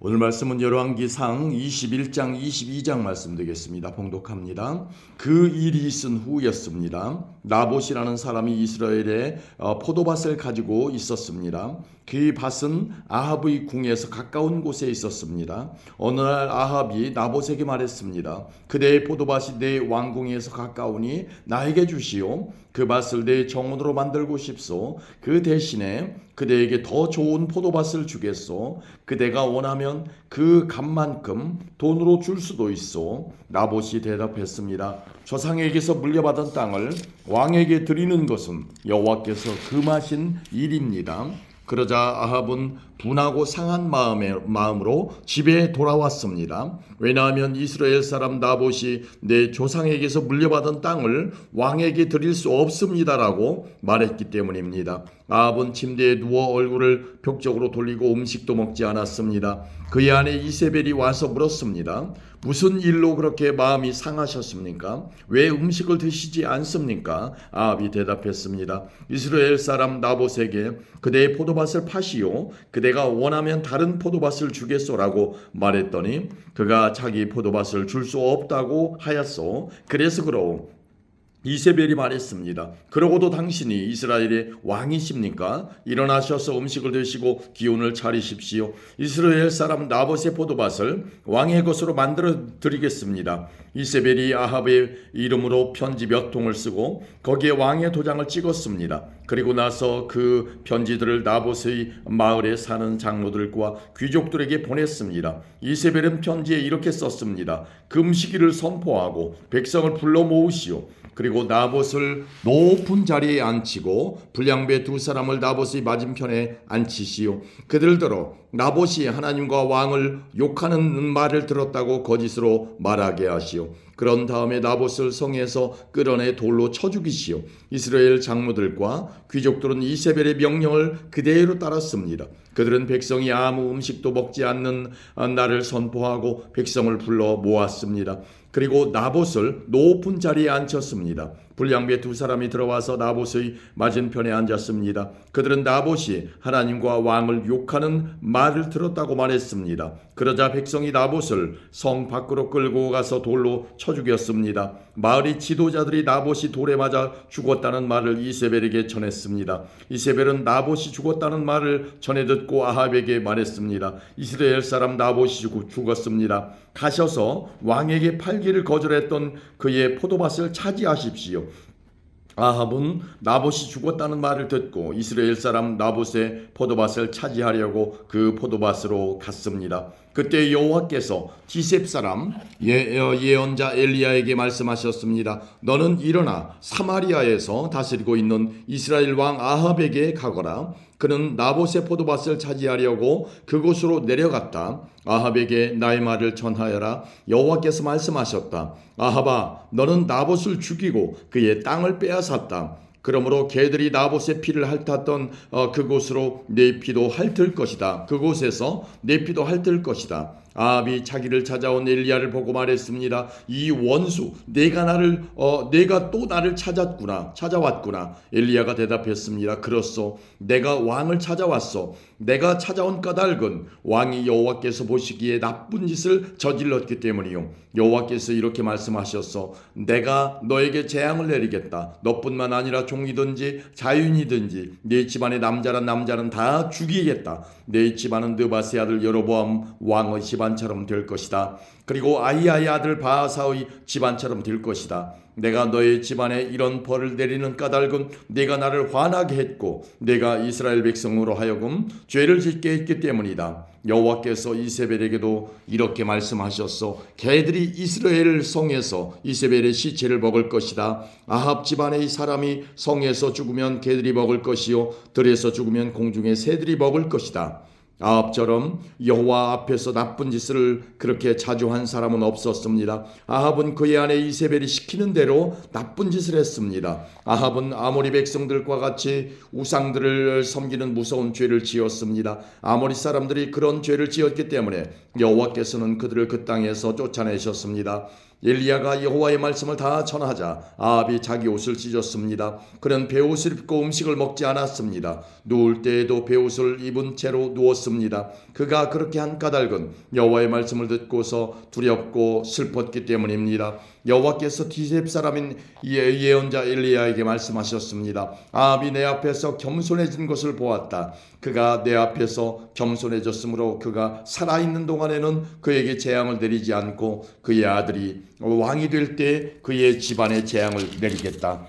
오늘 말씀은 열왕기상 21장 22장 말씀 되겠습니다. 봉독합니다. 그 일이 있은 후였습니다. 나봇이라는 사람이 이스라엘에 어, 포도밭을 가지고 있었습니다. 그 밭은 아합의 궁에서 가까운 곳에 있었습니다. 어느 날 아합이 나봇에게 말했습니다. 그대의 포도밭이 내 왕궁에서 가까우니 나에게 주시오. 그 밭을 내 정원으로 만들고 싶소. 그 대신에 그대에게 더 좋은 포도밭을 주겠소. 그대가 원하면 그 값만큼 돈으로 줄 수도 있소. 나봇이 대답했습니다. 조상에게서 물려받은 땅을 왕에게 드리는 것은 여호와께서 금하신 일입니다. 그러자 아합은 분하고 상한 마음에, 마음으로 집에 돌아왔습니다. 왜냐하면 이스라엘 사람 나봇이 내 조상에게서 물려받은 땅을 왕에게 드릴 수 없습니다라고 말했기 때문입니다. 아합은 침대에 누워 얼굴을 벽 쪽으로 돌리고 음식도 먹지 않았습니다. 그의 아내 이세벨이 와서 물었습니다. 무슨 일로 그렇게 마음이 상하셨습니까? 왜 음식을 드시지 않습니까? 아합이 대답했습니다. 이스라엘 사람 나봇에게 그대의 포도밭을 파시오. 그대가 원하면 다른 포도밭을 주겠소라고 말했더니 그가 자기 포도밭을 줄 수 없다고 하였소. 그래서 그러오. 이세벨이 말했습니다. 그러고도 당신이 이스라엘의 왕이십니까? 일어나셔서 음식을 드시고 기운을 차리십시오. 이스라엘 사람 나봇의 포도밭을 왕의 것으로 만들어 드리겠습니다. 이세벨이 아합의 이름으로 편지 몇 통을 쓰고 거기에 왕의 도장을 찍었습니다. 그리고 나서 그 편지들을 나봇의 마을에 사는 장로들과 귀족들에게 보냈습니다. 이세벨은 편지에 이렇게 썼습니다. 금식일을 선포하고 백성을 불러 모으시오. 그리고 나봇을 높은 자리에 앉히고 불량배 두 사람을 나봇의 맞은편에 앉히시오. 그들더러 나봇이 하나님과 왕을 욕하는 말을 들었다고 거짓으로 말하게 하시오. 그런 다음에 나봇을 성에서 끌어내 돌로 쳐 죽이시오. 이스라엘 장로들과 귀족들은 이세벨의 명령을 그대로 따랐습니다. 그들은 백성이 아무 음식도 먹지 않는 날을 선포하고 백성을 불러 모았습니다. 그리고 나봇을 높은 자리에 앉혔습니다. 불량배 두 사람이 들어와서 나봇의 맞은편에 앉았습니다. 그들은 나봇이 하나님과 왕을 욕하는 말을 들었다고 말했습니다. 그러자 백성이 나봇을 성 밖으로 끌고 가서 돌로 쳐 죽였습니다. 마을의 지도자들이 나봇이 돌에 맞아 죽었다는 말을 이세벨에게 전했습니다. 이세벨은 나봇이 죽었다는 말을 전해 듣고 아합에게 말했습니다. 이스라엘 사람 나봇이 죽었습니다. 가셔서 왕에게 팔기를 거절했던 그의 포도밭을 차지하십시오. 아합은 나봇이 죽었다는 말을 듣고 이스라엘 사람 나봇의 포도밭을 차지하려고 그 포도밭으로 갔습니다. 그때 여호와께서 디셉 사람 예, 예언자 엘리야에게 말씀하셨습니다. 너는 일어나 사마리아에서 다스리고 있는 이스라엘 왕 아합에게 가거라. 그는 나봇의 포도밭을 차지하려고 그곳으로 내려갔다. 아합에게 나의 말을 전하여라. 여호와께서 말씀하셨다. 아합아, 너는 나봇을 죽이고 그의 땅을 빼앗았다. 그러므로 개들이 나봇의 피를 핥았던 어, 그곳으로 내 피도 핥을 것이다. 그곳에서 내 피도 핥을 것이다. 아합이 자기를 찾아온 엘리야를 보고 말했습니다. 이 원수, 내가 나를 어, 내가 또 나를 찾았구나, 찾아왔구나. 엘리야가 대답했습니다. 그렇소, 내가 왕을 찾아왔소. 내가 찾아온 까닭은 왕이 여호와께서 보시기에 나쁜 짓을 저질렀기 때문이요. 여호와께서 이렇게 말씀하셨소. 내가 너에게 재앙을 내리겠다. 너뿐만 아니라 종이든지 자윤이든지 네 집안의 남자란 남자는 다 죽이겠다. 네 집안은 느바세 아들 여로보암 왕의 집안 처럼 될 것이다. 그리고 아이아의 아들 바하사의 집안처럼 될 것이다. 내가 너의 집안에 이런 벌을 내리는 까닭은 내가 나를 화나게 했고 내가 이스라엘 백성으로 하여금 죄를 짓게 했기 때문이다. 여호와께서 이세벨에게도 이렇게 말씀하셨소. 개들이 이스라엘 성에서 이세벨의 시체를 먹을 것이다. 아합 집안의 사람이 성에서 죽으면 개들이 먹을 것이요 들에서 죽으면 공중의 새들이 먹을 것이다. 아합처럼 여호와 앞에서 나쁜 짓을 그렇게 자주 한 사람은 없었습니다. 아합은 그의 아내 이세벨이 시키는 대로 나쁜 짓을 했습니다. 아합은 아모리 백성들과 같이 우상들을 섬기는 무서운 죄를 지었습니다. 아모리 사람들이 그런 죄를 지었기 때문에 여호와께서는 그들을 그 땅에서 쫓아내셨습니다. 엘리야가 여호와의 말씀을 다 전하자 아합이 자기 옷을 찢었습니다. 그는 베옷을 입고 음식을 먹지 않았습니다. 누울 때에도 베옷을 입은 채로 누웠습니다. 그가 그렇게 한 까닭은 여호와의 말씀을 듣고서 두렵고 슬펐기 때문입니다. 여호와께서 디셉 사람인 예- 예언자 엘리야에게 말씀하셨습니다. 아합이 내 앞에서 겸손해진 것을 보았다. 그가 내 앞에서 겸손해졌으므로 그가 살아있는 동안에는 그에게 재앙을 내리지 않고 그의 아들이 왕이 될 때 그의 집안에 재앙을 내리겠다.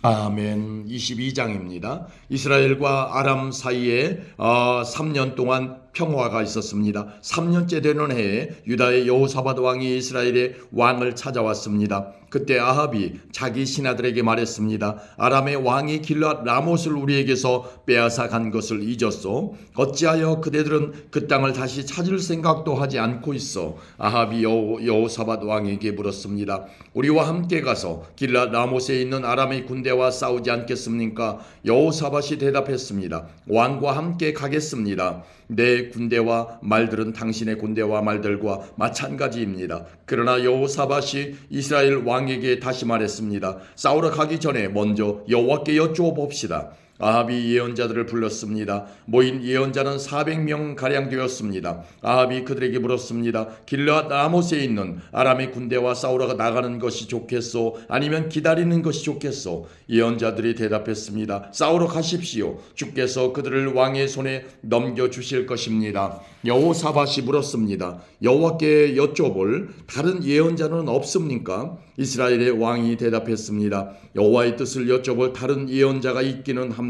아멘. 22장입니다. 이스라엘과 아람 사이에 어, 3년 동안 평화가 있었습니다. 3년째 되는 해에 유다의 여호사밧 왕이 이스라엘의 왕을 찾아왔습니다. 그때 아합이 자기 신하들에게 말했습니다. 아람의 왕이 길라 라못을 우리에게서 빼앗아 간 것을 잊었소. 어찌하여 그대들은 그 땅을 다시 찾을 생각도 하지 않고 있어. 아합이 여호, 여호사밧 왕에게 물었습니다. 우리와 함께 가서 길라 라못에 있는 아람의 군대와 싸우지 않겠습니까? 여호사밧이 대답했습니다. 왕과 함께 가겠습니다. 내 군대와 말들은 당신의 군대와 말들과 마찬가지입니다. 그러나 여호사밧이 이스라엘 왕 에게 다시 말했습니다. 싸우러 가기 전에 먼저 여호와께 여쭈어 봅시다. 아합이 예언자들을 불렀습니다. 모인 예언자는 400명 가량 되었습니다. 아합이 그들에게 물었습니다. 길라 라못에 있는 아람의 군대와 싸우러 나가는 것이 좋겠소? 아니면 기다리는 것이 좋겠소? 예언자들이 대답했습니다. 싸우러 가십시오. 주께서 그들을 왕의 손에 넘겨 주실 것입니다. 여호사밧이 물었습니다. 여호와께 여쭤볼 다른 예언자는 없습니까? 이스라엘의 왕이 대답했습니다. 여호와의 뜻을 여쭤볼 다른 예언자가 있기는 합니다.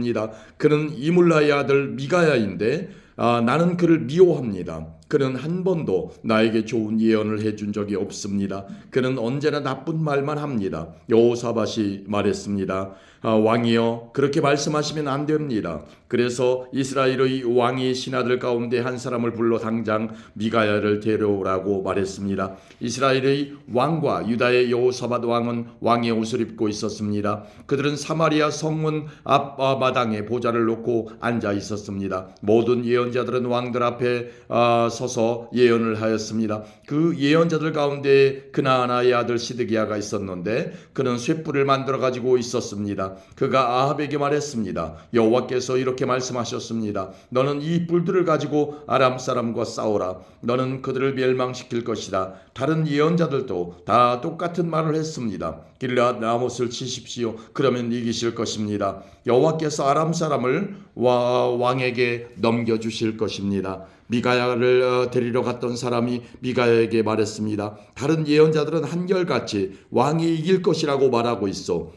그는 이물라의 아들 미가야인데 아, 나는 그를 미워합니다. 그는 한 번도 나에게 좋은 예언을 해준 적이 없습니다. 그는 언제나 나쁜 말만 합니다. 여호사밧이 말했습니다. 아, 왕이여 그렇게 말씀하시면 안 됩니다. 그래서 이스라엘의 왕이 신하들 가운데 한 사람을 불러 당장 미가야를 데려오라고 말했습니다. 이스라엘의 왕과 유다의 여호사밧 왕은 왕의 옷을 입고 있었습니다. 그들은 사마리아 성문 앞 아, 마당에 보좌를 놓고 앉아 있었습니다. 모든 예언자들은 왕들 앞에 아, 서서 예언을 하였습니다. 그 예언자들 가운데 그나아나의 아들 시드기야가 있었는데 그는 쇠뿔을 만들어 가지고 있었습니다. 그가 아합에게 말했습니다. 여호와께서 이렇게 말씀하셨습니다. 너는 이 뿔들을 가지고 아람 사람과 싸우라. 너는 그들을 멸망시킬 것이다. 다른 예언자들도 다 똑같은 말을 했습니다. 길라 나못을 치십시오. 그러면 이기실 것입니다. 여호와께서 아람 사람을 와- 왕에게 넘겨 주실 것입니다. 미가야를 어, 데리러 갔던 사람이 미가야에게 말했습니다. 다른 예언자들은 한결같이 왕이 이길 것이라고 말하고 있어.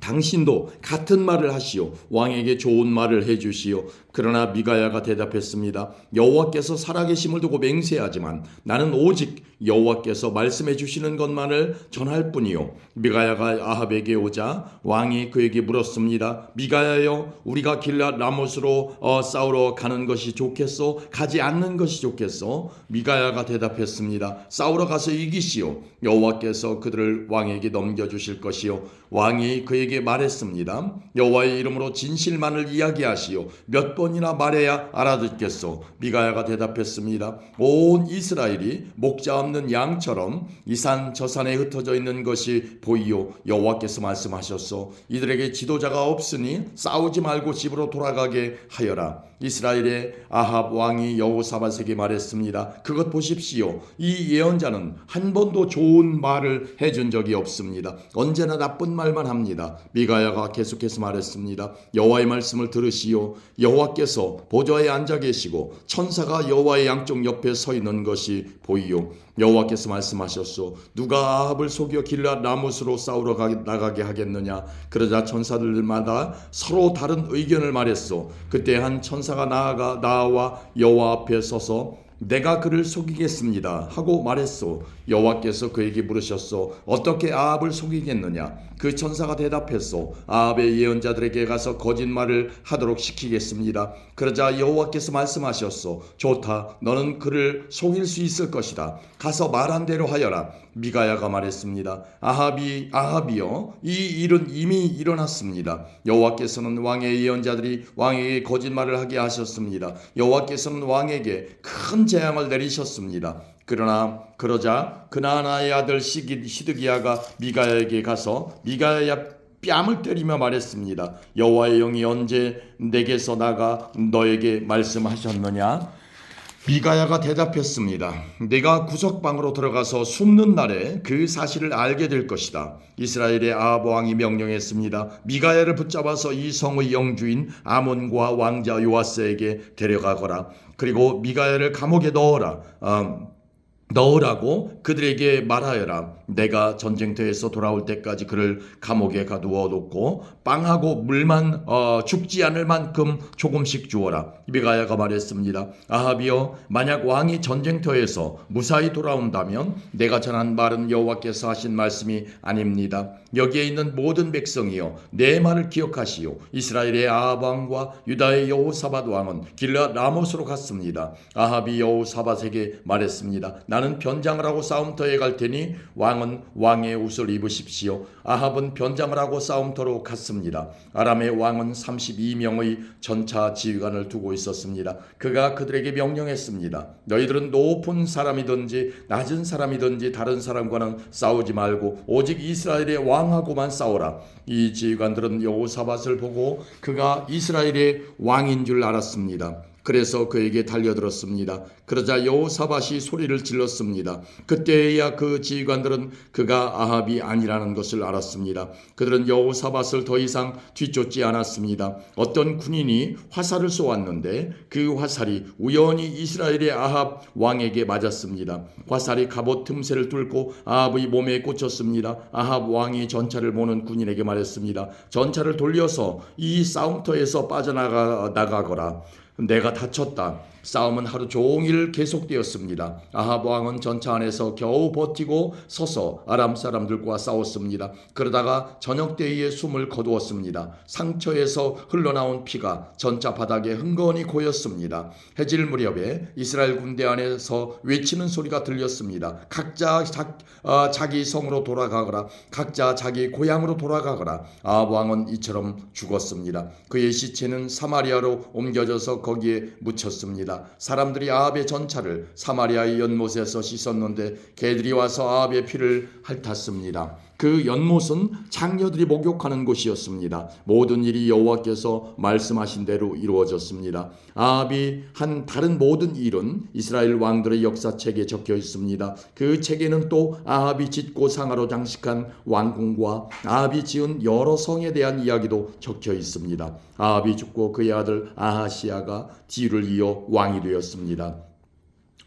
당신도 같은 말을 하시오. 왕에게 좋은 말을 해주시오. 그러나 미가야가 대답했습니다. 여호와께서 살아계심을 두고 맹세하지만 나는 오직 여호와께서 말씀해 주시는 것만을 전할 뿐이요. 미가야가 아합에게 오자 왕이 그에게 물었습니다. 미가야여, 우리가 길라 라못으로 어, 싸우러 가는 것이 좋겠소? 가지 않는 것이 좋겠소? 미가야가 대답했습니다. 싸우러 가서 이기시오. 여호와께서 그들을 왕에게 넘겨 주실 것이요. 왕이 그에게 말했습니다. 여호와의 이름으로 진실만을 이야기하시오. 몇 번이나 말해야 알아듣겠소. 미가야가 대답했습니다. 온 이스라엘이 목자 없는 양처럼 이산 저 산에 흩어져 있는 것이 보이요. 여호와께서 말씀하셨소. 이들에게 지도자가 없으니 싸우지 말고 집으로 돌아가게 하여라. 이스라엘의 아합 왕이 여호사밧에게 말했습니다. 그것 보십시오. 이 예언자는 한 번도 좋은 말을 해준 적이 없습니다. 언제나 나쁜 말만 합니다. 미가야가 계속해서 말했습니다. 여호와의 말씀을 들으시오. 여호와 께서 보좌에 앉아 계시고 천사가 여호와의 양쪽 옆에 서 있는 것이 보이요. 여호와께서 말씀하셨소. 누가 아합을 속여 길라 라못으로 싸우러 가, 나가게 하겠느냐? 그러자 천사들마다 서로 다른 의견을 말했소. 그때 한 천사가 나아가 나와 여호와 앞에 서서 내가 그를 속이겠습니다 하고 말했소. 여호와께서 그에게 물으셨소. 어떻게 아합을 속이겠느냐? 그 천사가 대답했소. 아합의 예언자들에게 가서 거짓말을 하도록 시키겠습니다. 그러자 여호와께서 말씀하셨소. 좋다. 너는 그를 속일 수 있을 것이다. 가서 말한 대로 하여라. 미가야가 말했습니다. 아합이 아합이여 이 일은 이미 일어났습니다. 여호와께서는 왕의 예언자들이 왕에게 거짓말을 하게 하셨습니다. 여호와께서는 왕에게 큰 재앙을 내리셨습니다. 그러나 그러자 그나나의 아들 시드기야가 미가야에게 가서 미가야 뺨을 때리며 말했습니다. 여호와의 영이 언제 내게서 나가 너에게 말씀하셨느냐? 미가야가 대답했습니다. 내가 구석방으로 들어가서 숨는 날에 그 사실을 알게 될 것이다. 이스라엘의 아합 왕이 명령했습니다. 미가야를 붙잡아서 이 성의 영주인 아몬과 왕자 요아스에게 데려가거라. 그리고 미가야를 감옥에 넣어라. 음, 넣으라고 그들에게 말하여라. 내가 전쟁터에서 돌아올 때까지 그를 감옥에 가두어 놓고 빵하고 물만 어, 죽지 않을 만큼 조금씩 주어라. 미가야가 말했습니다. 아합이여 만약 왕이 전쟁터에서 무사히 돌아온다면 내가 전한 말은 여호와께서 하신 말씀이 아닙니다. 여기에 있는 모든 백성이여 내 말을 기억하시오. 이스라엘의 아합 왕과 유다의 여호사밧 왕은 길라 라못으로 갔습니다. 아합이 여호사밧에게 말했습니다. 나는 변장을 하고 싸움터에 갈 테니 왕은 왕의 옷을 입으십시오. 아합은 변장을 하고 싸움터로 갔습니다. 아람의 왕은 32명의 전차 지휘관을 두고 있었습니다. 그가 그들에게 명령했습니다. 너희들은 높은 사람이든지 낮은 사람이든지 다른 사람과는 싸우지 말고 오직 이스라엘의 왕하고만 싸우라. 이 지휘관들은 여호사밧을 보고 그가 이스라엘의 왕인 줄 알았습니다. 그래서 그에게 달려들었습니다. 그러자 여호사밧이 소리를 질렀습니다. 그때야 그 지휘관들은 그가 아합이 아니라는 것을 알았습니다. 그들은 여호사밧을 더 이상 뒤쫓지 않았습니다. 어떤 군인이 화살을 쏘았는데 그 화살이 우연히 이스라엘의 아합 왕에게 맞았습니다. 화살이 갑옷 틈새를 뚫고 아합의 몸에 꽂혔습니다. 아합 왕이 전차를 모는 군인에게 말했습니다. 전차를 돌려서 이 싸움터에서 빠져나가 나가거라. 내가 다쳤다. 싸움은 하루 종일 계속되었습니다. 아합 왕은 전차 안에서 겨우 버티고 서서 아람 사람들과 싸웠습니다. 그러다가 저녁 때에 숨을 거두었습니다. 상처에서 흘러나온 피가 전차 바닥에 흥건히 고였습니다. 해질 무렵에 이스라엘 군대 안에서 외치는 소리가 들렸습니다. 각자 자, 아, 자기 성으로 돌아가거라. 각자 자기 고향으로 돌아가거라. 아합 왕은 이처럼 죽었습니다. 그의 시체는 사마리아로 옮겨져서 거기에 묻혔습니다. 사람들이 아합의 전차를 사마리아의 연못에서 씻었는데 개들이 와서 아합의 피를 핥았습니다. 그 연못은 장녀들이 목욕하는 곳이었습니다. 모든 일이 여호와께서 말씀하신 대로 이루어졌습니다. 아합이 한 다른 모든 일은 이스라엘 왕들의 역사책에 적혀 있습니다. 그 책에는 또 아합이 짓고 상하로 장식한 왕궁과 아합이 지은 여러 성에 대한 이야기도 적혀 있습니다. 아합이 죽고 그의 아들 아하시아가 뒤를 이어 왕이 되었습니다.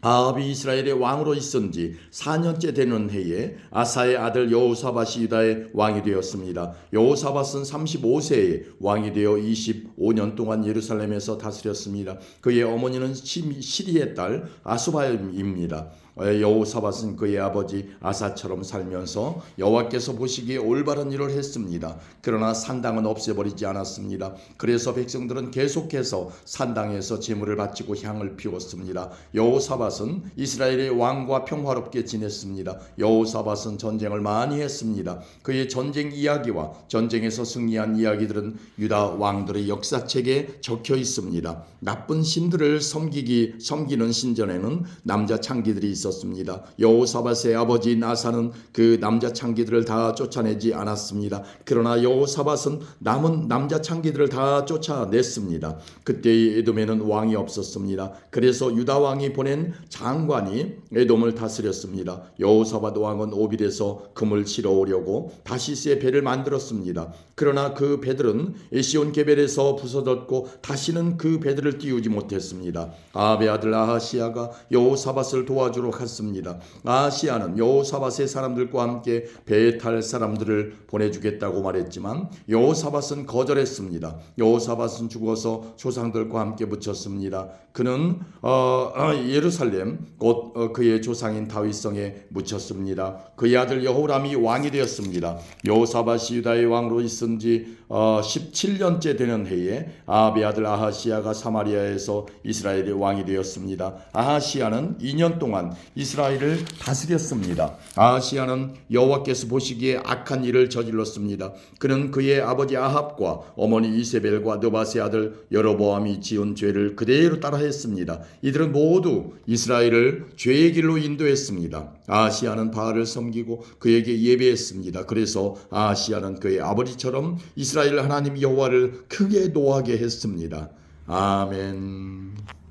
아합이 이스라엘의 왕으로 있은 지 4년째 되는 해에 아사의 아들 여호사밧이 유다의 왕이 되었습니다. 여호사밧은 35세에 왕이 되어 25년 동안 예루살렘에서 다스렸습니다. 그의 어머니는 시리의 딸 아수바입니다. 여호사밧은 그의 아버지 아사처럼 살면서 여호와께서 보시기에 올바른 일을 했습니다. 그러나 산당은 없애버리지 않았습니다. 그래서 백성들은 계속해서 산당에서 제물을 바치고 향을 피웠습니다. 여호사밧은 이스라엘의 왕과 평화롭게 지냈습니다. 여호사밧은 전쟁을 많이 했습니다. 그의 전쟁 이야기와 전쟁에서 승리한 이야기들은 유다 왕들의 역사책에 적혀 있습니다. 나쁜 신들을 섬기기 섬기는 신전에는 남자 창기들이 있 었습니다. 여호사밧의 아버지 나사는 그 남자 창기들을 다 쫓아내지 않았습니다. 그러나 여호사밧은 남은 남자 창기들을 다 쫓아냈습니다. 그때의 에돔에는 왕이 없었습니다. 그래서 유다 왕이 보낸 장관이 에돔을 다스렸습니다. 여호사밧 왕은 오빌에서 금을 실어 오려고 다시스의 배를 만들었습니다. 그러나 그 배들은 에시온 게벨에서 부서졌고 다시는 그 배들을 띄우지 못했습니다. 아베 아들 아하시아가 여호사밧을 도와주러 갔습니다. 아하시아는 여호사밧의 사람들과 함께 배에 탈 사람들을 보내주겠다고 말했지만 여호사밧은 거절했습니다. 여호사밧은 죽어서 조상들과 함께 묻혔습니다. 그는 어, 어, 예루살렘 곧 어, 그의 조상인 다윗성에 묻혔습니다. 그의 아들 여호람이 왕이 되었습니다. 여호사밧이 유다의 왕으로 있은 지 어, 17년째 되는 해에 아합의 아들 아하시아가 사마리아에서 이스라엘의 왕이 되었습니다. 아하시아는 2년 동안 이스라엘을 다스렸습니다. 아하시아는 여호와께서 보시기에 악한 일을 저질렀습니다. 그는 그의 아버지 아합과 어머니 이세벨과 느바세 아들 여로보암이 지은 죄를 그대로 따라 하였습니다. 이들은 모두 이스라엘을 죄의 길로 인도했습니다. 아시아는 바알을 섬기고 그에게 예배했습니다. 그래서 아시아는 그의 아버지처럼 이스라엘 하나님 여호와를 크게 노하게 했습니다. 아멘.